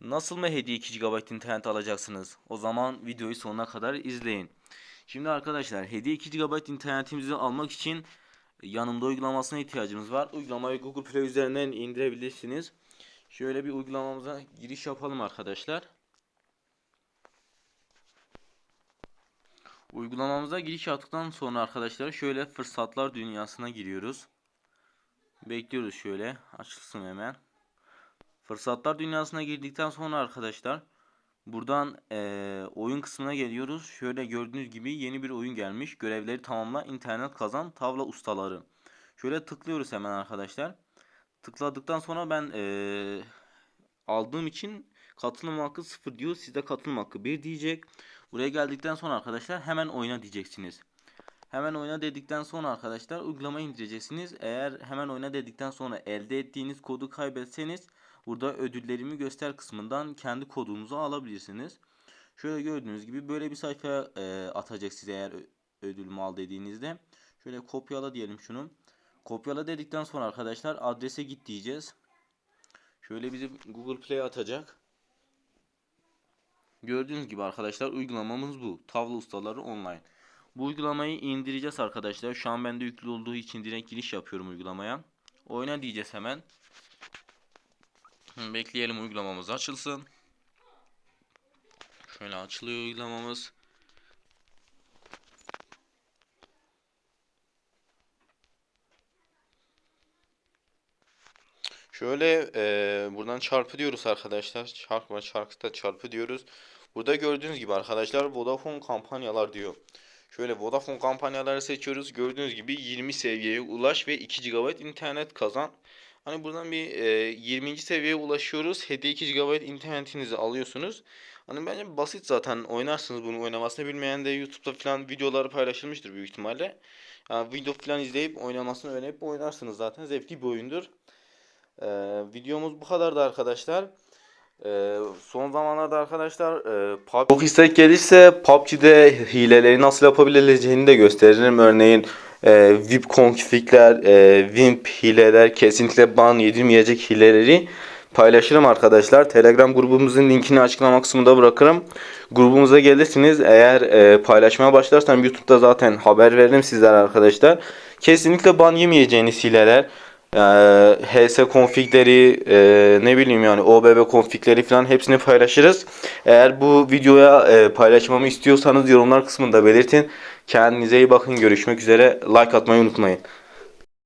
Nasıl mı hediye 2 GB internet alacaksınız? O zaman videoyu sonuna kadar izleyin. Şimdi arkadaşlar hediye 2 GB internetimizi almak için yanımda uygulamasına ihtiyacımız var. Uygulamayı Google Play üzerinden indirebilirsiniz. Şöyle bir uygulamamıza giriş yapalım arkadaşlar. Uygulamamıza giriş yaptıktan sonra arkadaşlar şöyle fırsatlar dünyasına giriyoruz. Bekliyoruz şöyle açılsın hemen. Fırsatlar dünyasına girdikten sonra arkadaşlar buradan eee, oyun kısmına geliyoruz. Şöyle gördüğünüz gibi yeni bir oyun gelmiş. Görevleri tamamla internet kazan tavla ustaları. Şöyle tıklıyoruz hemen arkadaşlar. Tıkladıktan sonra ben eee, aldığım için katılım hakkı 0 diyor. Sizde katılım hakkı 1 diyecek. Buraya geldikten sonra arkadaşlar hemen oyna diyeceksiniz. Hemen oyna dedikten sonra arkadaşlar uygulamayı indireceksiniz. Eğer hemen oyna dedikten sonra elde ettiğiniz kodu kaybetseniz burada ödüllerimi göster kısmından kendi kodunuzu alabilirsiniz. Şöyle gördüğünüz gibi böyle bir sayfaya e, atacak size eğer ödülümü al dediğinizde. Şöyle kopyala diyelim şunu. Kopyala dedikten sonra arkadaşlar adrese git diyeceğiz. Şöyle bizi Google Play atacak. Gördüğünüz gibi arkadaşlar uygulamamız bu. Tavla ustaları online. Bu uygulamayı indireceğiz arkadaşlar. Şu an bende yüklü olduğu için direkt giriş yapıyorum uygulamaya. Oyna diyeceğiz hemen. Bekleyelim uygulamamız açılsın. Şöyle açılıyor uygulamamız. Şöyle eee, buradan çarpı diyoruz arkadaşlar. Çarpma çarpı çarpı diyoruz. Burada gördüğünüz gibi arkadaşlar Vodafone kampanyalar diyor. Şöyle Vodafone kampanyaları seçiyoruz. Gördüğünüz gibi 20 seviyeye ulaş ve 2 GB internet kazan. Hani buradan bir e, 20. seviyeye ulaşıyoruz. Hediye 2 GB internetinizi alıyorsunuz. Hani bence basit zaten oynarsınız bunu oynamasını bilmeyen de YouTube'da falan videoları paylaşılmıştır büyük ihtimalle. Yani video falan izleyip oynamasını öğrenip oynarsınız zaten. Zevkli bir oyundur. Ee, videomuz bu kadardı arkadaşlar. Ee, son zamanlarda arkadaşlar e, PUBG çok istek gelirse PUBG'de hileleri nasıl yapabileceğini de gösteririm. Örneğin e, VIP config'ler, e, WIMP hileler, kesinlikle ban yedirmeyecek hileleri paylaşırım arkadaşlar. Telegram grubumuzun linkini açıklama kısmında bırakırım. Grubumuza gelirsiniz. Eğer e, paylaşmaya başlarsam YouTube'da zaten haber veririm sizlere arkadaşlar. Kesinlikle ban yemeyeceğiniz hileler. Ee, HS configleri e, ne bileyim yani OBB configleri falan hepsini paylaşırız. Eğer bu videoya e, paylaşmamı istiyorsanız yorumlar kısmında belirtin. Kendinize iyi bakın. Görüşmek üzere. Like atmayı unutmayın.